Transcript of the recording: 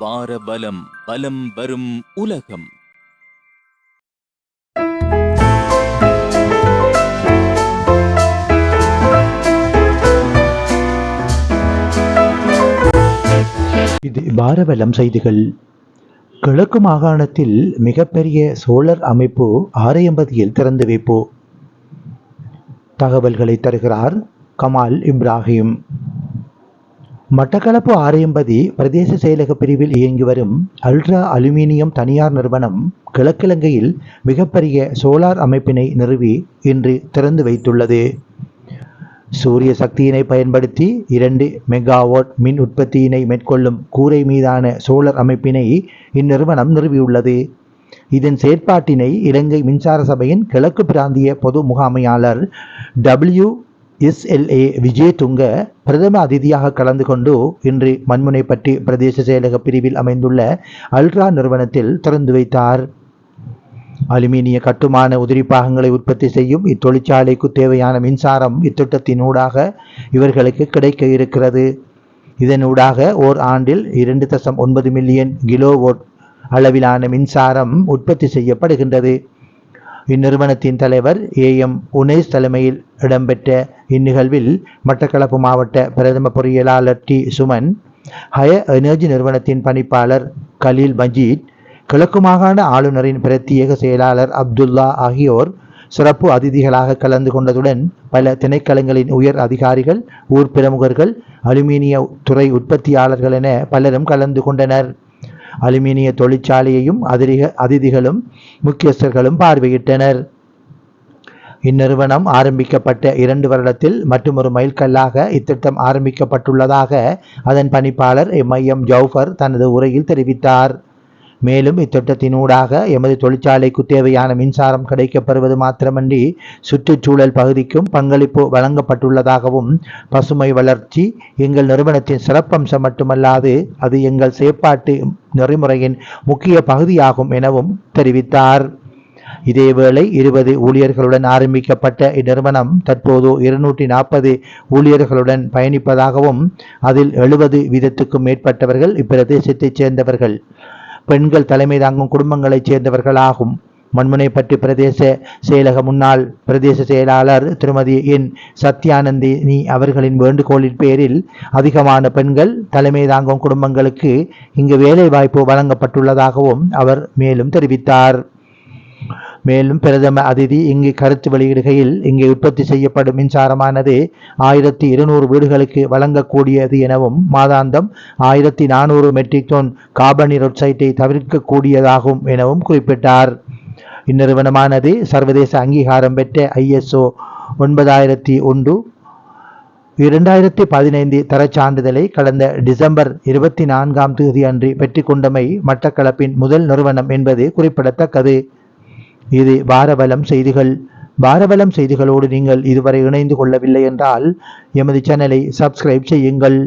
வார பலம் பலம் வரும் உலகம். இது பாரபலம் செய்திகள். கிழக்கு மாகாணத்தில் மிகப்பெரிய சோழர் அமைப்பு ஆரையம்பதியில் திறந்து வைப்பு தகவல்களை தருகிறார் கமால் இப்ராஹிம். மட்டக்களப்பு ஆரையம்பதி பிரதேச செயலக பிரிவில் இயங்கி வரும் அல்ட்ரா அலுமினியம் தனியார் நிறுவனம் கிழக்கிழங்கையில் மிகப்பெரிய சோலார் அமைப்பினை நிறுவி இன்று திறந்து வைத்துள்ளது. சூரிய சக்தியினை பயன்படுத்தி இரண்டு மெகாவாட் மின் உற்பத்தியினை மேற்கொள்ளும் கூரை மீதான சோலார் அமைப்பினை இந்நிறுவனம் நிறுவியுள்ளது. இதன் செயற்பாட்டினை இலங்கை மின்சார சபையின் கிழக்கு பிராந்திய பொது முகாமையாளர் டபிள்யூ எஸ்எல்ஏ விஜயதுங்க பிரதம அதிதியாக கலந்து கொண்டு இன்று மண்முனைப்பட்டி பிரதேச செயலக பிரிவில் அமைந்துள்ள அல்ட்ரா நிறுவனத்தில் திறந்து வைத்தார். அலுமினிய கட்டுமான உதிரி பாகங்களை உற்பத்தி செய்யும் இத்தொழிற்சாலைக்கு தேவையான மின்சாரம் இத்திட்டத்தினூடாக இவர்களுக்கு கிடைக்க இருக்கிறது. இதனூடாக ஓர் ஆண்டில் இரண்டு தசம் ஒன்பது மில்லியன் கிலோவோட் அளவிலான மின்சாரம் உற்பத்தி செய்யப்படுகின்றது. இந்நிறுவனத்தின் தலைவர் ஏ எம் உனேஸ் தலைமையில் இடம்பெற்ற இந்நிகழ்வில் மட்டக்களப்பு மாவட்ட பிரதம பொறியியலாளர் டி சுமன் ஹய எனர்ஜி நிறுவனத்தின் பணிப்பாளர் கலீல் மஜீத் கிழக்கு மாகாண ஆளுநரின் பிரத்யேக செயலாளர் அப்துல்லா ஆகியோர் சிறப்பு அதிதிகளாக கலந்து கொண்டதுடன் பல திணைக்களங்களின் உயர் அதிகாரிகள் ஊர் பிரமுகர்கள் அலுமினிய துறை உற்பத்தியாளர்கள் என பலரும் கலந்து கொண்டனர். அலுமினிய தொழிற்சாலையையும் அதிரிக அதிதிகளும் முக்கியஸ்தர்களும் பார்வையிட்டனர். இந்நிறுவனம் ஆரம்பிக்கப்பட்ட இரண்டு வருடத்தில் மற்றொரு மைல்கல்லாக இத்திட்டம் ஆரம்பிக்கப்பட்டுள்ளதாக அதன் பணிப்பாளர் எம் ஐ எம் ஜவுஃபர் தனது உரையில் தெரிவித்தார். மேலும் இத்திட்டத்தினூடாக எமது தொழிற்சாலைக்கு தேவையான மின்சாரம் கிடைக்கப்பெறுவது மாத்திரமன்றி சுற்றுச்சூழல் பகுதிக்கும் பங்களிப்பு வழங்கப்பட்டுள்ளதாகவும் பசுமை வளர்ச்சி எங்கள் நிறுவனத்தின் சிறப்பம்சம் மட்டுமல்லாது அது எங்கள் செயற்பாட்டு நெறிமுறையின் முக்கிய பகுதியாகும் எனவும் தெரிவித்தார். இதேவேளை இருபது ஊழியர்களுடன் ஆரம்பிக்கப்பட்ட இந்நிறுவனம் தற்போது இருநூற்றி நாற்பது ஊழியர்களுடன் பயணிப்பதாகவும் அதில் எழுபது வீதத்துக்கும் மேற்பட்டவர்கள் இப்பிரதேசத்தைச் சேர்ந்தவர்கள். பெண்கள் தலைமை தாங்கும் குடும்பங்களைச் சேர்ந்தவர்களாகும். மண்முனைப்பட்டு பிரதேச செயலக முன்னாள் பிரதேச செயலாளர் திருமதி என். சத்யானந்தினி அவர்களின் வேண்டுகோளின் பேரில் அதிகமான பெண்கள் தலைமை தாங்கும் குடும்பங்களுக்கு இங்கு வேலை வாய்ப்பு வழங்கப்பட்டுள்ளதாகவும் அவர் மேலும் தெரிவித்தார். மேலும் பிரதம அதிதி இங்கு கருத்து வெளியிடுகையில் இங்கு உற்பத்தி செய்யப்படும் மின்சாரமானது ஆயிரத்தி இருநூறு வீடுகளுக்கு வழங்கக்கூடியது எனவும் மாதாந்தம் ஆயிரத்தி நானூறு மெட்ரிக் டன் கார்பன் ஒக்சைட்டை தவிர்க்கக்கூடியதாகும் எனவும் குறிப்பிட்டார். இந்நிறுவனமானது சர்வதேச அங்கீகாரம் பெற்ற ஐஎஸ்ஓ ஒன்பதாயிரத்தி ஒன்று இரண்டாயிரத்தி பதினைந்து தரச் சான்றிதழை கடந்த டிசம்பர் இருபத்தி நான்காம் தேதி அன்று பெற்றுக்கொண்டமை மட்டக்களப்பின் முதல் நிறுவனம் என்பது குறிப்பிடத்தக்கது. இது வாரவலம் செய்திகள். பாரபலம் செய்திகளோடு நீங்கள் இதுவரை இணைந்து கொள்ளவில்லை என்றால் எமது சேனலை சப்ஸ்கிரைப் செய்யுங்கள்.